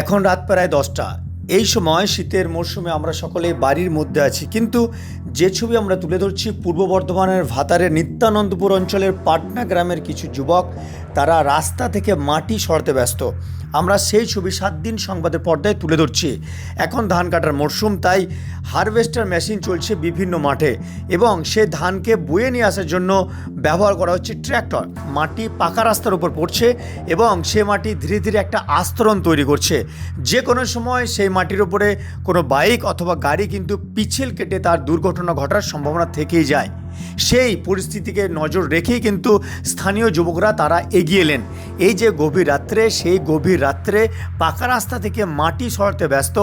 এখন রাত প্রায় দশটা। এই সময় শীতের মরশুমে আমরা সকলে বাড়ির মধ্যে আছি। কিন্তু যে ছবি আমরা তুলে ধরছি, পূর্ব বর্ধমানের ভাতারের নিত্যানন্দপুর অঞ্চলের পাটনা গ্রামের কিছু যুবক, তারা রাস্তা থেকে মাটি সরতে ব্যস্ত। আমরা সেই ছবি সাত দিন সংবাদের পর্দায় তুলে ধরছি। এখন ধান কাটার মরশুম, তাই হারভেস্টার মেশিন চলছে বিভিন্ন মাঠে এবং সে ধানকে বয়ে নিয়ে আসার জন্য ব্যবহার করা হচ্ছে ট্র্যাক্টর। মাটি পাকা রাস্তার উপর পড়ছে এবং সে মাটি ধীরে ধীরে একটা আস্তরণ তৈরি করছে। যে কোনো সময় সেই মাটির উপরে কোনো বাইক অথবা গাড়ি কিন্তু পিছিল কেটে তার দুর্ঘটনা ঘটার সম্ভাবনা থেকেই যায়। সেই পরিস্থিতিকে নজর রেখেই কিন্তু স্থানীয় যুবকরা তারা এগিয়ে এলেন। এই যে গভীর রাত্রে, সেই গভীর রাত্রে পাকা রাস্তা থেকে মাটি সরাতে ব্যস্ত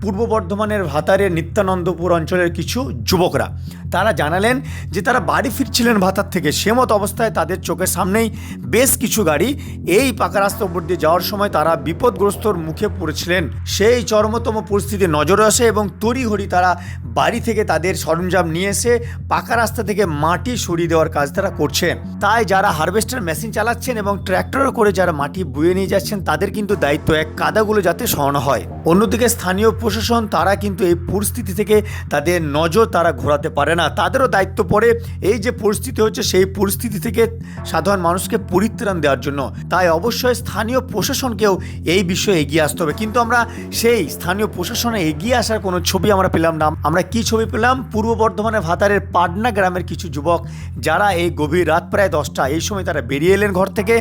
পূর্ব বর্ধমানের ভাতারের নিত্যানন্দপুর অঞ্চলের কিছু যুবকরা। তারা জানালেন যে তারা বাড়ি ফিরছিলেন ভাতার থেকে। সেমত অবস্থায় তাদের চোখের সামনেই বেশ কিছু গাড়ি এই পাকা রাস্তার উপর দিয়ে যাওয়ার সময় তারা বিপদগ্রস্তর মুখে পড়েছিলেন। সেই চরমতম পরিস্থিতি নজরে আসে এবং তড়িঘড়ি তারা বাড়ি থেকে তাদের সরঞ্জাম নিয়ে এসে পাকা রাস্তা থেকে মাটি সরিয়ে দেওয়ার কাজ তারা করছে তাই যারা হারভেস্টার মেশিন চালাচ্ছেন এবং ট্র্যাক্টরে করে যারা মাটি বয়ে নিয়ে যাচ্ছেন, তাদের কিন্তু দায়িত্ব এক কাদাগুলো যাতে সরানো হয়। অন্যদিকে স্থানীয় প্রশাসন, তারা কিন্তু এই পরিস্থিতি থেকে তাদের নজর তারা ঘোরাতে পারে না। তাদেরও দায়িত্ব পড়ে এই যে পরিস্থিতি হচ্ছে, সেই পরিস্থিতি থেকে সাধারণ মানুষকে পরিত্রাণ দেওয়ার জন্য। তাই অবশ্যই স্থানীয় প্রশাসনকেও এই বিষয়ে এগিয়ে আসতে হবে। কিন্তু আমরা সেই স্থানীয় প্রশাসনে এগিয়ে আসার কোনো ছবি আমরা পেলাম না। আমরা কি ছবি পেলাম? পূর্ব বর্ধমানের ভাতারের পাটনা গ্রামের কিছু যুবক, যারা এই গভীর রাত প্রায় দশটা, এই সময় তারা বেরিয়ে এলেন ঘর থেকে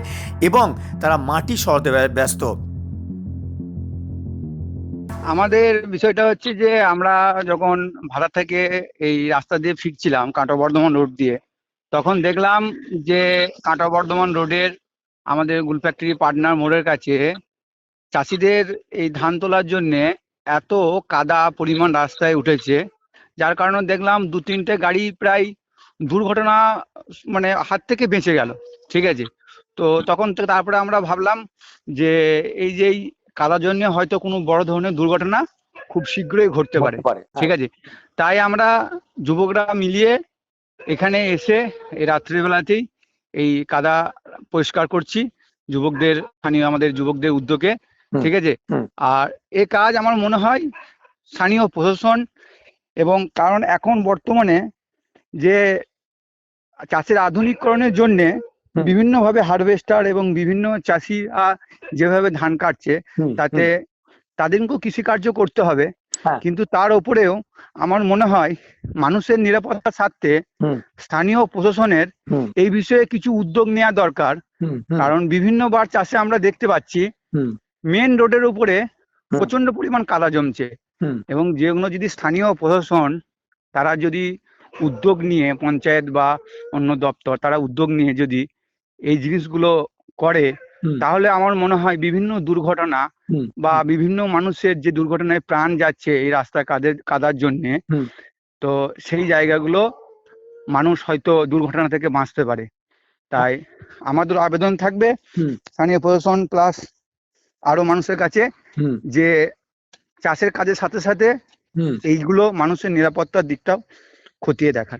এবং তারা মাটি সরাতে ব্যস্ত। আমাদের বিষয়টা হচ্ছে যে, আমরা যখন ভাড়া থেকে এই রাস্তা দিয়ে ফিরছিলাম কাঁটা বর্ধমান রোড দিয়ে, তখন দেখলাম যে, কাঁটা বর্ধমান রোডের আমাদের গুল ফ্যাক্টরি পাটনার মোড়ের কাছে চাষিদের এই ধান তোলার জন্যে এত কাদা পরিমাণ রাস্তায় উঠেছে। যার কারণে দেখলাম দু তিনটে গাড়ি প্রায় দুর্ঘটনা মানে হাত থেকে বেঁচে গেল ঠিক আছে? তো তখন থেকে তারপরে আমরা ভাবলাম যে এই যে এই কাদার জন্য হয়তো কোনো বড় ধরনের দুর্ঘটনা খুব শীঘ্রই ঘটতে পারে ঠিক আছে? তাই আমরা যুবকরা মিলিয়ে এখানে এসে এই রাত্রিবেলাতেই এই কাদা পরিষ্কার করছি যুবকদের স্থানীয় আমাদের যুবকদের উদ্যোগে ঠিক আছে? আর এ কাজ আমার মনে হয় স্থানীয় প্রশাসন এবং কারণ এখন বর্তমানে যে চাষের আধুনিকরণের জন্যে। বিভিন্নভাবে হারভেস্টার এবং বিভিন্ন চাষিরা যেভাবে ধান কাটছে তাতে তাদেরকেও কৃষিকার্য করতে হবে। হ্যাঁ। কিন্তু তার উপরেও আমার মনে হয় মানুষের নিরাপত্তার স্বার্থে স্থানীয় প্রশাসনের এই বিষয়ে কিছু উদ্যোগ নেওয়া দরকার। কারণ বিভিন্নবার চাষে আমরা দেখতে পাচ্ছি মেন রোডের উপরে প্রচণ্ড পরিমাণ কাদা জমছে। এবং যেগুলো যদি স্থানীয় প্রশাসন তারা যদি উদ্যোগ নিয়ে পঞ্চায়েত বা অন্য দপ্তর তারা উদ্যোগ নিয়ে যদি এই জিনিসগুলো করে তাহলে আমার মনে হয় বিভিন্ন দুর্ঘটনা বা বিভিন্ন মানুষের যে দুর্ঘটনায় প্রাণ যাচ্ছে এই রাস্তা কাদের কাদার জন্যে তো সেই জায়গাগুলো মানুষ হয়তো দুর্ঘটনা থেকে বাঁচতে পারে। তাই আমাদের আবেদন থাকবে। স্থানীয় প্রশাসন প্লাস আরও মানুষের কাছে যে চাষের কাজের সাথে সাথে এইগুলো মানুষের নিরাপত্তার দিকটাও খতিয়ে দেখার